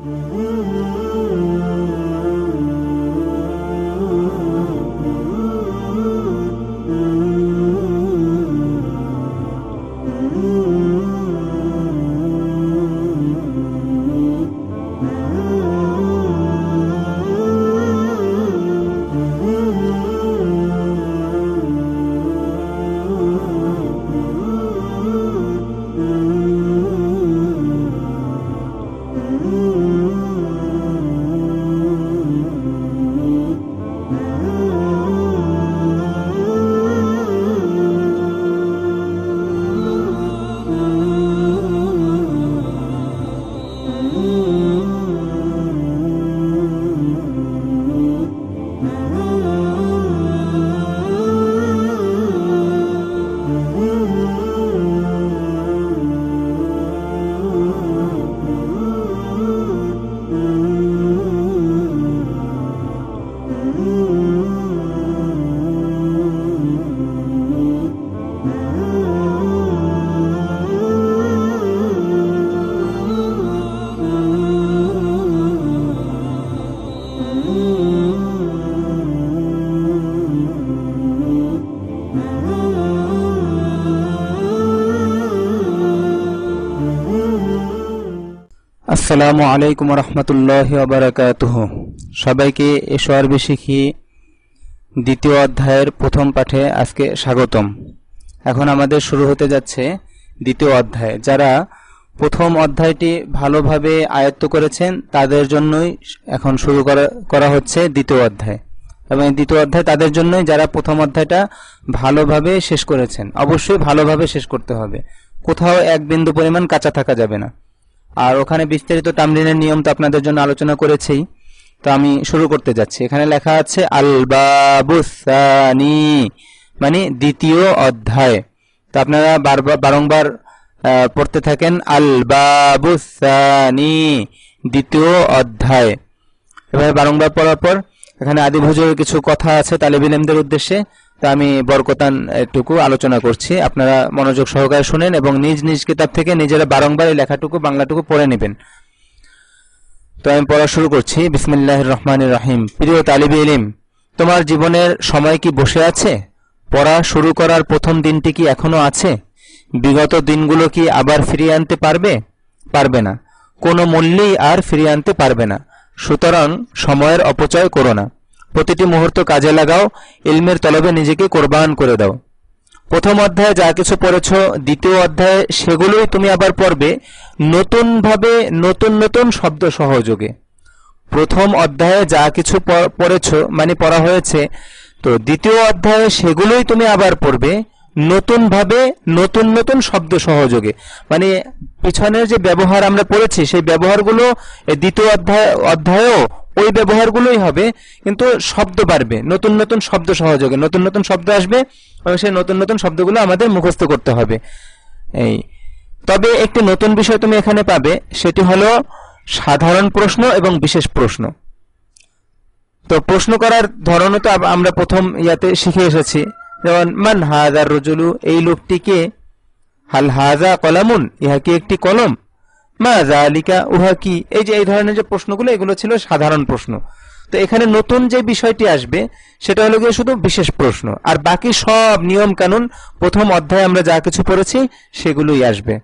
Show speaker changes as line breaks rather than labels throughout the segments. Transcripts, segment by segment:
Mm-hmm. আসসালামু আলাইকুম রহমতুল্লাহ বারাকাতুহ। সবাইকে এসআরবি শিখি দ্বিতীয় অধ্যায়ের প্রথম পাঠে আজকে স্বাগতম। এখন আমাদের শুরু হতে যাচ্ছে দ্বিতীয় অধ্যায়। যারা প্রথম অধ্যায়টি ভালোভাবে আয়ত্ত করেছেন, তাদের জন্যই এখন শুরু করা হচ্ছে দ্বিতীয় অধ্যায়। এবং দ্বিতীয় অধ্যায় তাদের জন্যই যারা প্রথম অধ্যায়টা ভালোভাবে শেষ করেছেন, অবশ্যই ভালোভাবে শেষ করতে হবে। কোথাও এক বিন্দু পরিমাণ কাঁচা থাকা যাবে না। আর ওখানে বিস্তারিত তামরিনের নিয়ম তো আপনাদের জন্য আলোচনা করেছি তো আমি শুরু করতে যাচ্ছি। এখানে লেখা আছে আল বাবুসানি মানে দ্বিতীয় অধ্যায়। তো আপনারা বারবার, বারংবার পড়তে থাকেন আল বাবুসানি দ্বিতীয় অধ্যায়। এভাবে বারংবার পড়ার পর এখানে আদিভোজের কিছু কথা আছে, তালেবিলেমদের উদ্দেশ্যে। তা আমি বরকতান এটুকু আলোচনা করছি। আপনারা মনোযোগ সহকারে শুনেন এবং নিজ নিজ কিতাব থেকে নিজেরা বারংবার এই লেখাটুকু, বাংলাটুকু পড়ে নেবেন। তো আমি পড়া শুরু করছি। বিসমিল্লাহ রহমান রাহিম। প্রিয় তালিব ইলিম, তোমার জীবনের সময় কি বসে আছে? পড়া শুরু করার প্রথম দিনটি কি এখনও আছে? বিগত দিনগুলো কি আবার ফিরিয়ে আনতে পারবে? পারবে না। কোনো মূল্যেই আর ফিরিয়ে আনতে পারবে না। সুতরাং সময়ের অপচয় করো না। প্রতিটি মুহূর্ত কাজে লাগাও, ইলমের তলবে নিজেকে কোরবান করে দাও। প্রথম অধ্যায়ে যা কিছু পড়েছ, দ্বিতীয় অধ্যায়ে সেগুলোই তুমি আবার পড়বে, নতুনভাবে নতুন নতুন শব্দ সহযোগে। প্রথম অধ্যায়ে যা কিছু পড়েছ মানে পড়া হয়েছে, তো দ্বিতীয় অধ্যায়ে সেগুলোই তুমি আবার পড়বে, নতুনভাবে নতুন নতুন শব্দ সহযোগে। মানে পিছনের যে ব্যবহার আমরা পড়েছি, সেই ব্যবহারগুলো দ্বিতীয় অধ্যায়, অধ্যায়েও ওই ব্যবহারগুলোই হবে, কিন্তু শব্দ বাড়বে। নতুন নতুন শব্দ সহযোগে। নতুন নতুন শব্দ আসবে, এবং সেই নতুন নতুন শব্দগুলো আমাদের মুখস্থ করতে হবে। এই। তবে একটি নতুন বিষয় তুমি এখানে পাবে, সেটি হলো সাধারণ প্রশ্ন এবং বিশেষ প্রশ্ন। তো প্রশ্ন করার ধরনও তো আমরা প্রথম ইয়াতে শিখে এসেছি। যেমন, মান হাজার রজুলু? এই লোকটিকে, হাল হাজা কলামুন? ইহা কি একটি কলম? মা জালিকা উহা কি? এই যে, এই ধরনের যে প্রশ্নগুলো, এগুলো ছিল সাধারণ প্রশ্ন। তো এখানে নতুন যে বিষয়টি আসবে, সেটা হলো গিয়ে শুধু বিশেষ প্রশ্ন। আর বাকি সব নিয়ম কানুন প্রথম অধ্যায়ে আমরা যা কিছু পড়েছি, সেগুলোই আসবে।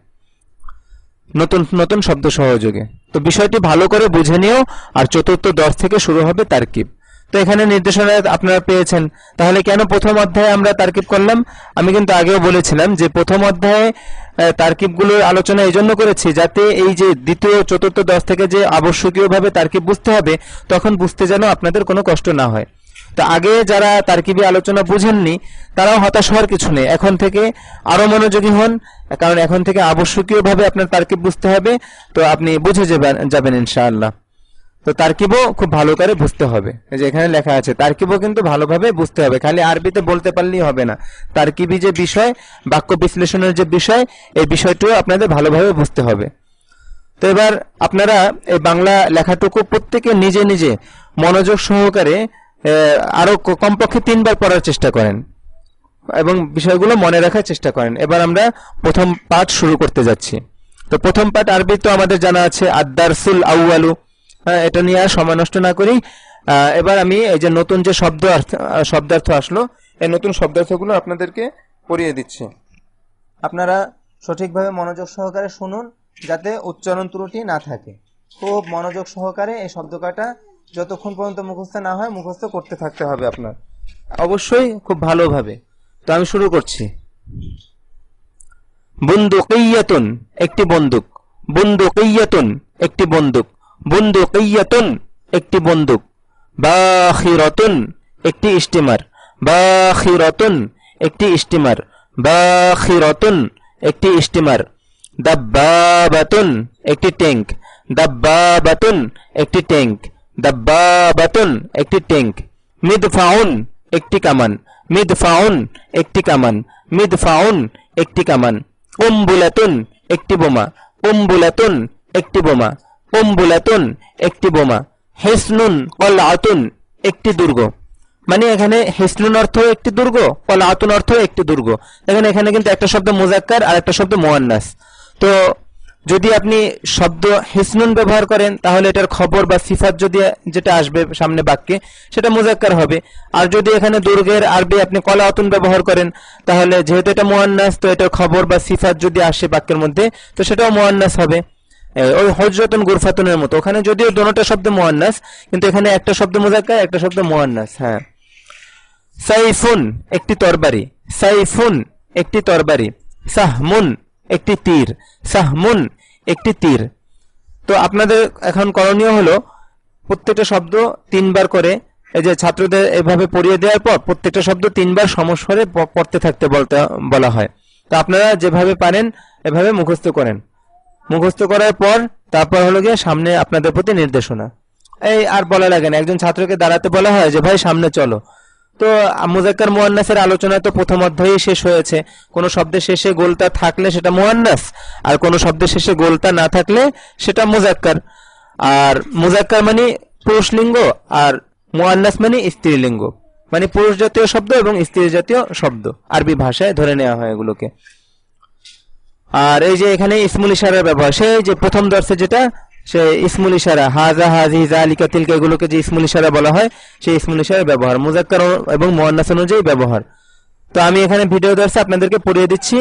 নতুন নতুন শব্দ সহযোগে। তো বিষয়টি ভালো করে বুঝে নিও, আর চতুর্থ দশ থেকে শুরু হবে তার তারকিব। তো এখানে নির্দেশনা আপনারা পেয়েছেন। তাহলে কেন প্রথম অধ্যায়ে আমরা তারকিব করলাম? আমি কিন্তু আগেও বলেছিলাম যে প্রথম অধ্যায়ে তারকিবগুলোর আলোচনা এই জন্য করেছি যাতে এই যে দ্বিতীয়, চতুর্থ, দশ থেকে যে আবশ্যকীয়ভাবে তারকিব বুঝতে হবে, তখন বুঝতে যেন আপনাদের কোনো কষ্ট না হয়। তো আগে যারা তারকিবি আলোচনা বুঝেননি, তারাও হতাশ হওয়ার কিছু নেই। এখন থেকে আরও মনোযোগী হন, কারণ এখন থেকে আবশ্যকীয়ভাবে আপনার তারকিব বুঝতে হবে। তো আপনি বুঝে যাবেন যাবেন ইনশাআল্লাহ। তো তারকিবও খুব ভালো করে বুঝতে হবে। যে এখানে লেখা আছে তারকিবও কিন্তু ভালোভাবে বুঝতে হবে। খালি আরবিতে বলতে পারলেই হবে না। তারকিবি যে বিষয় বাক্য বিশ্লেষণের যে বিষয় এই বিষয়টিও আপনাদের ভালোভাবে বুঝতে হবে। তো এবার আপনারা এই বাংলা লেখাটুকু প্রত্যেকে নিজে নিজে মনোযোগ সহকারে আহ, আরও কমপক্ষে তিনবার পড়ার চেষ্টা করেন এবং বিষয়গুলো মনে রাখার চেষ্টা করেন। এবার আমরা প্রথম পাঠ শুরু করতে যাচ্ছি। তো প্রথম পাঠ আরবি তো আমাদের জানা আছে আদারসুল আউয়ালু। হ্যাঁ, এটা নিয়ে আর সময় নষ্ট না করি। এবার আমি এই যে নতুন যে শব্দ শব্দার্থ আসলো, এই নতুন শব্দার্থগুলো আপনাদেরকে পড়িয়ে দিচ্ছি। আপনারা সঠিকভাবে মনোযোগ সহকারে শুনুন, যাতে উচ্চারণ ত্রুটি না থাকে। খুব মনোযোগ সহকারে এই শব্দ কাটা যতক্ষণ পর্যন্ত মুখস্থ না হয়, মুখস্থ করতে থাকতে হবে আপনার। অবশ্যই খুব ভালোভাবে। তো আমি শুরু করছি। বন্দুকিয়াতুন, একটি বন্দুক। বন্দুকিয়াতুন, একটি বন্দুক। বন্দুকিয়াতুন, একটি বন্দুক। বা বাখিরাতুন, একটি স্টিমার। বা বাখিরাতুন, একটি স্টিমার। বা বাখিরাতুন, একটি স্টিমার। দাব্বাবাতুন, একটি ট্যাঙ্ক দাব্বাবাতুন, একটি ট্যাঙ্ক দাব্বাবাতুন, একটি ট্যাঙ্ক মিদফাউন, একটি কামান। মিদফাউন, একটি কামান। মিদফাউন, একটি কামান। উম্বুলাতুন, একটি বোমা। উম্বুলাতুন, একটি বোমা। উম্বুলাতুন একটি বোমা। হেসনুন কলাতুন একটি দুর্গ। মানে এখানে হেসনুন অর্থ একটি দুর্গ কলাতুন অর্থ একটি দুর্গ। দেখেন এখানে কিন্তু একটা শব্দ মোজাক্কার আর একটা শব্দ মোয়ান্নাস তো যদি আপনি শব্দ হেসনুন ব্যবহার করেন, তাহলে এটার খবর বা সিফাত যদি যেটা আসবে সামনে বাক্যে, সেটা মুজাক্কার হবে। আর যদি এখানে দুর্গের আরবি আপনি কলাতুন ব্যবহার করেন, তাহলে যেহেতু এটা মোয়ান্নাস তো এটার খবর বা সিফাত যদি আসে বাক্যের মধ্যে, তো সেটাও মোয়ান্নাস হবে। ওই হজরতন গুরফাতনের মতো। ওখানে যদিও দোনোটা শব্দ মোয়ান্নাস, কিন্তু এখানে একটা শব্দ মুজাক্কার একটা শব্দ মোয়ান্নাস হ্যাঁ। সাইফুন, একটি তরবারি। সাইফুন, একটি তরবারি। সাহমুন, একটি তীর। সাহমুন, একটি তীর। তো আপনাদের এখন করণীয় হলো, প্রত্যেকটা শব্দ তিনবার করে, এই যে ছাত্রদের এভাবে পড়িয়ে দেওয়ার পর, প্রত্যেকটা শব্দ তিনবার সমস্বরে পড়তে থাকতে বলতে, বলা হয়। তো আপনারা যেভাবে পারেন, এভাবে মুখস্থ করেন। মুখস্থ করার পর তারপর হলো গিয়ে সামনে আপনাদের প্রতি নির্দেশনা। এই আর বলা লাগে না, একজন ছাত্রকে দাঁড়াতে বলা হয় যে, ভাই, সামনে চলো। তো মুজাক্কার মুয়ান্নাসের আলোচনা তো প্রথম অধ্যায়েই শেষ হয়েছে। কোনো শব্দের শেষে গোলতা থাকলে সেটা মুয়ান্নাস, আর কোনো শব্দের শেষে গোলতা না থাকলে সেটা মুজাক্কার। আর মুজাক্কার মানে পুরুষলিঙ্গ, আর মুয়ান্নাস মানে স্ত্রীলিঙ্গ। মানে পুরুষ জাতীয় শব্দ এবং স্ত্রী জাতীয় শব্দ, আরবি ভাষায় ধরে নেওয়া হয় এগুলোকে। আর এই যে এখানে ইসমুল ইশারার ব্যবহার সেই যে প্রথম দর্শে যেটা, সে ইসমুল ইশারা, হাজা, হাজি, জালিকা, তিলকা, এগুলোকে যে ইসমুল ইশারা বলা হয়, সেই ইসমুল ইশারার ব্যবহার মুজাক্কার এবং মুয়ান্নাস অনুযায়ী ব্যবহার। তো আমি এখানে ভিডিও দর্শে আপনাদেরকে পড়িয়ে দিচ্ছি।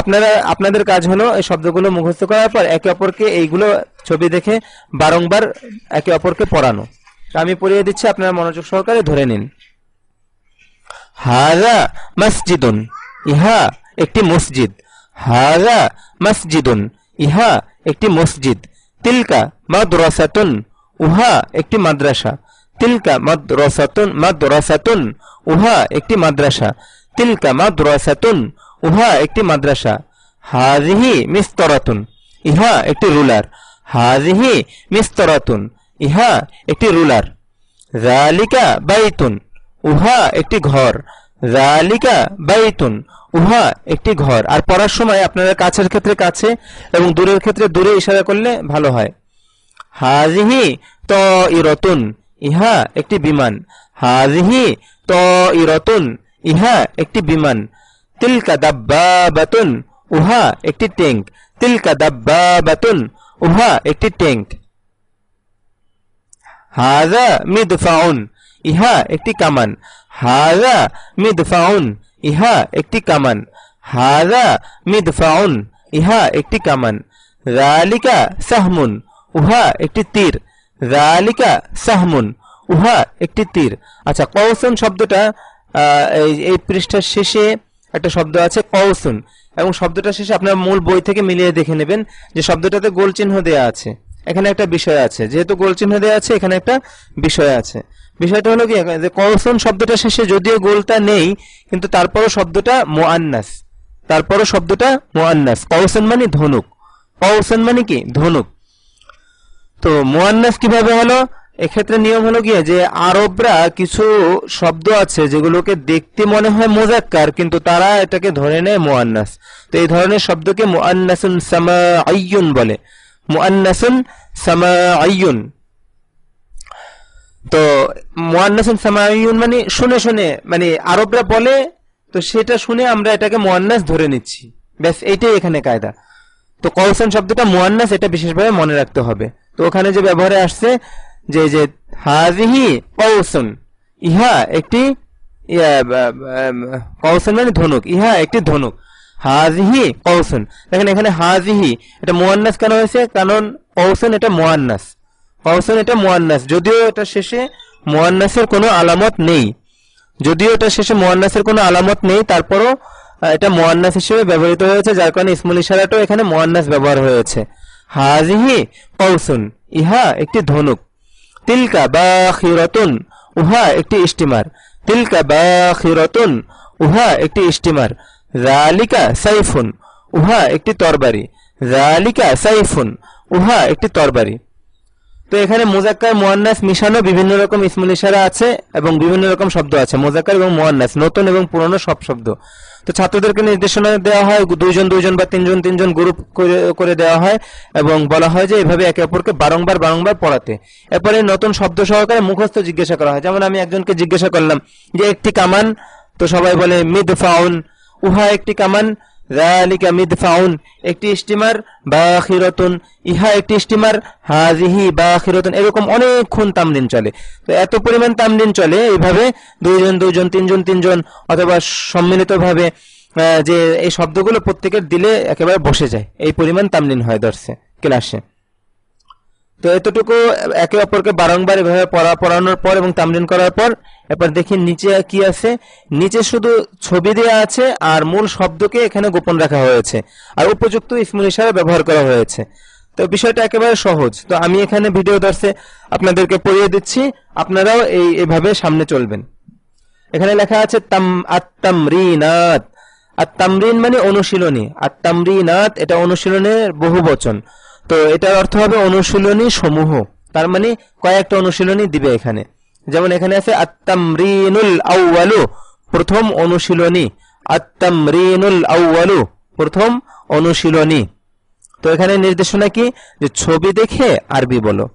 আপনারা, আপনাদের কাজ হলো এই শব্দগুলো মুখস্থ করার পর একে অপরকে এইগুলো ছবি দেখে বারংবার একে অপরকে পড়ানো। আমি পড়িয়ে দিচ্ছি, আপনারা মনোযোগ সহকারে ধরে নিন। হাজা মসজিদুন, ইহা একটি মসজিদ। হাজা মসজিদুন। ইহা একটি মসজিদ। তিলকা মাদ্রাসাতুন। উহা একটি মাদ্রাসা। তিলকা মাদ্রাসাতুন মাদ্রাসাতুন। উহা একটি মাদ্রাসা। তিলকা মাদ্রাসাতুন। উহা একটি মাদ্রাসা। হাজিহি মিস্তরাতুন। ইহা একটি রুলার। হাজিহি মিস্তরাতুন। ইহা একটি রুলার। জালিকা বাইতুন। উহা একটি ঘর। জালিকা বাইতুন। উহা একটি ঘর। আর পড়ার সময় আপনারা কাছের ক্ষেত্রে কাছে এবং দূরের ক্ষেত্রে দূরে ইশারা করলে ভালো হয়। হাজিহি ত ইরতুন ইহা একটি বিমান। হাজিহি ত ইরতুন ইহা একটি বিমান। তিলকা দাব্বাবাতুন, উহা একটি ট্যাঙ্ক। তিলকা দাব্বাবাতুন, উহা একটি ট্যাঙ্ক। হাজা মিদফাউন, ইহা একটি কামান। হাজা মিদফাউন ইহা একটি কামান। হাজা মিদফাউন, ইহা একটি কামান। রালিকা সাহমুন, উহা একটি তীর। রালিকা সাহমুন, উহা একটি তীর। আচ্ছা কৌসন শব্দটা এই- এই পৃষ্ঠার শেষে একটা শব্দ আছে কৌসুন এবং শব্দটা শেষে আপনার মূল বই থেকে মিলিয়ে দেখে নেবেন যে শব্দটাতে গোল চিহ্ন দেওয়া আছে। এখানে একটা বিষয় আছে। যেহেতু গোল চিহ্ন দেওয়া আছে, এখানে একটা বিষয় আছে। বিষয়টা হলো কি, যে কৌসুন শব্দটা শেষে যদিও গোলটা নেই, কিন্তু তারপরও শব্দটা মোয়ান্নাস তারপরও শব্দটা মোয়ান্নাস কৌসুন মানে ধনুক। কৌসুন মানে কি? ধনুক। তো মোয়ান্নাস কীভাবে হলো? এক্ষেত্রে নিয়ম হলো গিয়ে যে আরবরা কিছু শব্দ আছে যেগুলোকে দেখতে মনে হয় মোজাক্কার, কিন্তু তারা এটাকে ধরে নেয় মোয়ান্নাস তো এই ধরনের শব্দকে মোয়ান্নাসুন সামাআইয়ুন বলে। মোয়ান্নাসুন সামাআইয়ুন তো মোয়ান্নাসুন সামাইয়ুন মানে শুনে শুনে মানে আরবরা বলে, তো সেটা শুনে আমরা এটাকে মোয়ান্নাস ধরে নিচ্ছি। ব্যাস, এইটাই এখানে কায়দা। তো কলসান শব্দটা মোয়ান্নাস এটা বিশেষভাবে মনে রাখতে হবে। তো ওখানে যে ব্যবহারে আসছে, যে যে হাজিহি কৌসুন ইহা একটি কৌসুন মানে ধনুক, ইহা একটি ধনুক। হাজিহি কৌসুন দেখেন এখানে হাজিহি এটা মোয়ান্নাস কেন হয়েছে? কারণ কৌসুন এটা মোয়ান্নাস কৌসুন এটা মোয়ান্নাস। যদিও এটা শেষে মোয়ান্নাসের কোনো আলামত নেই। যদিও এটা শেষে মোয়ান্নাসের কোনো আলামত নেই, তারপরও এটা মোয়ান্নাস হিসেবে ব্যবহৃত হয়েছে, যার কারণে ইসমুল ইশারাটাও এখানে মোয়ান্নাস ব্যবহার হয়েছে। হাজিহি কৌসুন ইহা একটি ধনুক। তিলকা বা খিরতুন উহা একটি স্টিমার তিলকা বা খিরতুন উহা একটি স্টিমার রালিকা সাইফুন, উহা একটি তরবারি। রালিকা সাইফুন, উহা একটি তরবারি। তো এখানে মোজাক্কার মোয়ান্নাস মিশানো বিভিন্ন রকম ইসমুল ইশারা আছে এবং বিভিন্ন রকম শব্দ আছে, মোজাক্কার এবং মোয়ান্নাস, নতুন এবং পুরনো সব শব্দ। তো ছাত্রদেরকে নির্দেশনা দেওয়া হয়, দুইজন দুইজন বা তিনজন তিনজন গ্রুপ করে দেওয়া হয় এবং বলা হয় যে এভাবে একে অপরকে বারংবার বারংবার পড়াতে। এরপরে নতুন শব্দ সহকারে মুখস্থ জিজ্ঞাসা করা হয়। যেমন আমি একজনকে জিজ্ঞাসা করলাম যে, একটি কামান? তো সবাই বলে মিদ ফাউন উহা একটি কামান। রালিকা মিদফাউন একটি স্টিমার বাখিরতুন। ইহা একটি স্টিমার হাজিহি বাখিরতুন। এরকম অনেকক্ষণ তামদিন চলে। তো এত পরিমাণ তামদিন চলে এইভাবে দুইজন দুইজন, তিনজন তিনজন অথবা সম্মিলিতভাবে যে এই শব্দগুলো প্রত্যেকের দিলে একেবারে বসে যায়। এই পরিমাণ তামলিন হয় দর্শে, ক্লাসে। তো এতটুকু একে অপরকে বারংবার এভাবে পড়া, পড়ানোর পর এবং তামরিন করার পর এরপর দেখি নিচে কি আছে। নিচে শুধু ছবি দেওয়া আছে আর মূল শব্দকে এখানে গোপন রাখা হয়েছে আর উপযুক্ত ইসমুল হিসাবে ব্যবহার করা হয়েছে। তো বিষয়টা একেবারে সহজ। তো আমি এখানে ভিডিও দর্শে আপনাদেরকে পড়িয়ে দিচ্ছি, আপনারাও এই, এভাবে সামনে চলবেন। এখানে লেখা আছে তাম, আত্তামরিনাত। আত্তামরিন মানে অনুশীলনী। আত্তামরিনাত, এটা অনুশীলনের বহু বচন তো এটার অর্থ হবে অনুশীলনী সমূহ। তার মানে কয়েকটা অনুশীলনী দিবে এখানে। যেমন এখানে আছে, আত্তামরিনুল আউয়ালু প্রথম অনুশীলনী। আত্তামরিনুল আউয়ালু প্রথম অনুশীলনী। তো এখানে নির্দেশনা কি? যে ছবি দেখে আরবি বলো।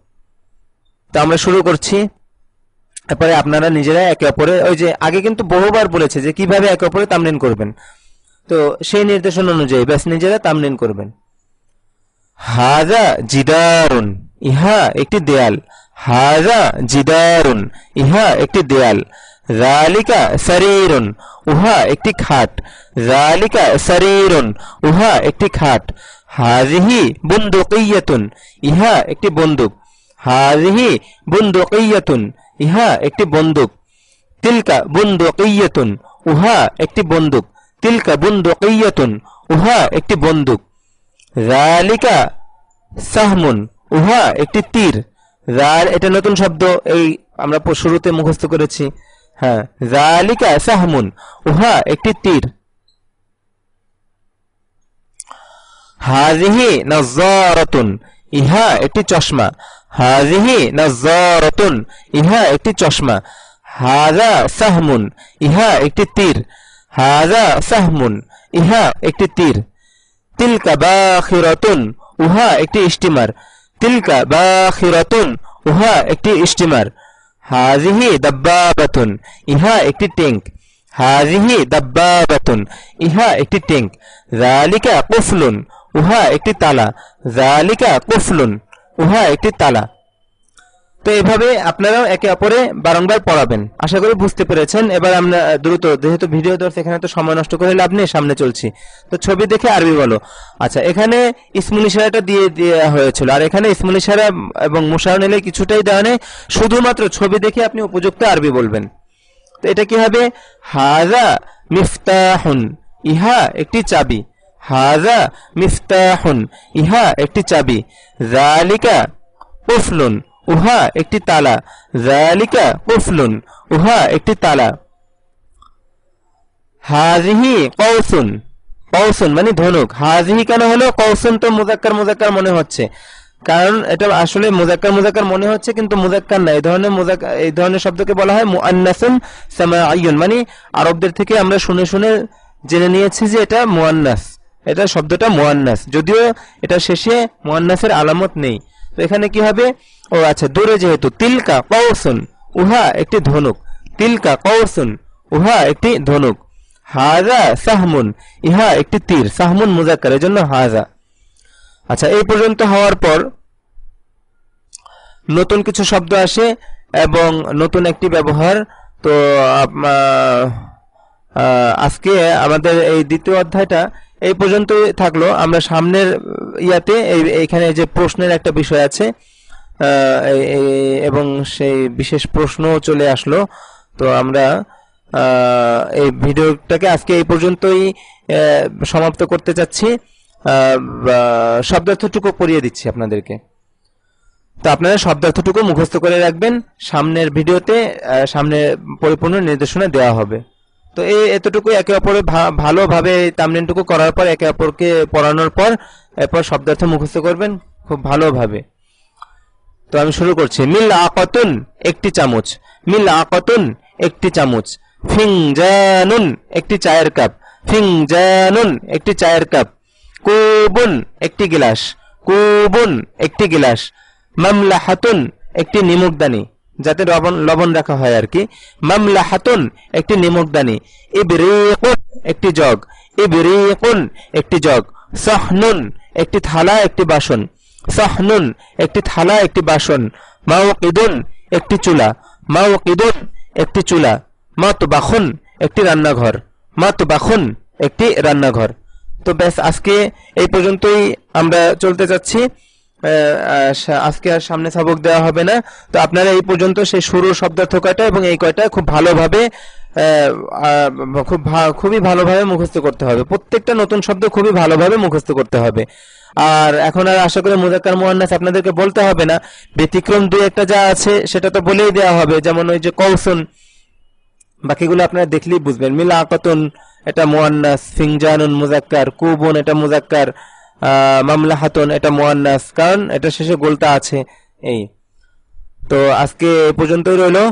তো আমরা শুরু করছি। তারপরে আপনারা নিজেরা একে অপরে, ওই যে আগে কিন্তু বহুবার বলেছে যে কীভাবে একে অপরে তামলিন করবেন। তো সেই নির্দেশন অনুযায়ী ব্যাস নিজেরা তামলিন করবেন। হাজা জিদারুন, ইহা একটি দেয়াল। হাজা জিদারুন, ইহা একটি দেয়াল। রালিকা শরীরুন উহা একটি খাট। রালিকা শরীরুন উহা একটি খাট। হাজিহি বুন্দুকিয়াতুন ইহা একটি বন্দুক। হাজিহি বুন্দুকিয়াতুন ইহা একটি বন্দুক। তিলকা বুন্দুকিয়াতুন উহা একটি বন্দুক। তিলকা বুন্দুকিয়াতুন উহা একটি বন্দুক। জালিকা সাহমুন উহা একটি তীর। জাল এটা নতুন শব্দ। এই আমরা শুরুতে মুখস্থ করেছি। হ্যাঁ। জালিকা সাহমুন উহা একটি তীর। হাজিহি নজারাতুন ইহা একটি চশমা। হাজিহি নজারাতুন ইহা একটি চশমা। হাজা সাহমুন। ইহা একটি তীর। হাজা সাহমুন। ইহা একটি তীর। তিলকা বাখিরাতুন উহা একটি স্টিমার তিলকা বাখিরাতুন উহা একটি স্টিমার হাজিহি দাব্বাবাতুন ইহা একটি ট্যাঙ্ক হাজিহি দাব্বাবাতুন ইহা একটি ট্যাঙ্ক জালিকা কুফলুন উহা একটি তালা জালিকা কুফলুন উহা একটি তালা তো এভাবে আপনারাও একে অপরে বারংবার পড়াবেন। আশা করি বুঝতে পেরেছেন। এবার আমরা দ্রুত, যেহেতু ভিডিও দর্শ এখানে তো সময় নষ্ট করে লাভ নেই, সামনে চলছি। তো ছবি দেখে আরবি বলো। আচ্ছা এখানে ইসমুল ইশারাটা দিয়ে দেওয়া হয়েছিল। আর এখানে ইসমুল ইশারা এবং মুশারণ এলে কিছুটাই দেওয়া নেই। শুধুমাত্র ছবি দেখে আপনি উপযুক্ত আরবি বলবেন। তো এটা কি হবে? হাজা মিফতাহুন, ইহা একটি চাবি। হাজা মিফতাহুন, ইহা একটি চাবি। জালিকা কুফলুন উহা একটি তালা। জালিকা কুফলুন উহা একটি তালা। হাজিহি কৌসুন কৌসুন মানে ধনুক। হাজিহি কেন হলো? কৌসুন তো মুজাক্কার মুজাক্কার মনে হচ্ছে। কারণ এটা আসলে মুজাক্কার মুজাক্কার মনে হচ্ছে, কিন্তু মুজাক্কার না। এই ধরনের এই ধরনের শব্দকে বলা হয় মুআন্নাসুন সামাইয়ুন মানে আরবদের থেকে আমরা শুনে শুনে জেনে নিয়েছি যে এটা মুআন্নাস। এটা শব্দটা মুআন্নাস। যদিও এটা শেষে মুআন্নাসের আলামত নেই। তো এখানে কি হবে? ও আচ্ছা দূরে যেহেতু, তিলকা কৌসুন উহা একটি ধনুক। তিলকা কৌসুন উহা একটি ধনুক। হাজা সাহমুন, ইহা একটি তীর, সাহমুন মুজাক্কার জন্য হাজা। আচ্ছা এই পর্যন্ত হওয়ার পর নতুন কিছু শব্দ আসে এবং নতুন একটি ব্যবহার। তো আজকে আমাদের এই দ্বিতীয় অধ্যায়টা এই পর্যন্তই থাকল। আমরা সামনের ইয়াতে এই- এইখানে যে প্রশ্নের একটা বিষয় আছে এবং সেই বিশেষ প্রশ্ন চলে আসলো। তো আমরা এই ভিডিওটাকে আজকে এই পর্যন্তই সমাপ্ত করতে চাচ্ছি। শব্দার্থটুকু পড়িয়ে দিচ্ছি আপনাদেরকে। তো আপনারা শব্দার্থটুকু মুখস্থ করে রাখবেন। সামনের ভিডিওতে সামনে পরিপূর্ণ নির্দেশনা দেওয়া হবে। তো এই এতটুকু একে অপরে ভালোভাবে তামলিনটুকু করার পর, একে অপরকে পড়ানোর পর, এরপর শব্দার্থ মুখস্থ করবেন খুব ভালোভাবে। তো আমি শুরু করছি। মিল আকতুন একটি চামচ। মিল আকতুন একটি চামচ। ফিং ফিংজানুন একটি চায়ের কাপ। ফিং ফিংজানুন একটি চায়ের কাপ। কুবুন একটি গিলাস। কুবুন একটি গিলাস। মামলাহাতুন একটি নিমুকদানি, যাতে লবণ লবণ রাখা হয় আর কি। মামলাহাতুন একটি নিমুকদানি। ইবরিকুন একটি জগ। ইবরিকুন একটি জগ। সাহনুন একটি থালা, একটি বাসন। সাহনুন, একটি থালা, একটি বাসন। মাওকিদুন, একটি চুলা। মাওকিদুন, একটি চুলা। মাতবাখুন, একটি রান্নাঘর। মাতবাখুন, একটি রান্নাঘর। তো ব্যাস, আজকে এই পর্যন্তই আমরা চলতে যাচ্ছি। আজকে আর সামনে সবক দেওয়া হবে না। তো আপনারা এই পর্যন্ত সেই শুরুর শব্দার্থ কয়টা এবং এই কয়টা খুব ভালোভাবে খুব খুবই ভালোভাবে মুখস্থ করতে হবে। প্রত্যেকটা নতুন শব্দ খুবই ভালোভাবে মুখস্থ করতে হবে। আর এখন আর আশা করি মুজাক্কার মুয়ান্নাস আপনাদেরকে বলতে হবে না ব্যতিক্রম দুই একটা যা আছে সেটা তো বলেই দেওয়া হবে। যেমন ওই যে কৌসুন বাকিগুলো আপনারা দেখলেই বুঝবেন। মিলা আকতুন এটা মুয়ান্নাস ফিংজানুন মুজাক্কার কুবুন এটা মুজাক্কার আহ, মামলাহাতুন এটা মুয়ান্নাস। কারণ এটা শেষে গোলটা আছে। এই। তো আজকে এ পর্যন্তই রইল।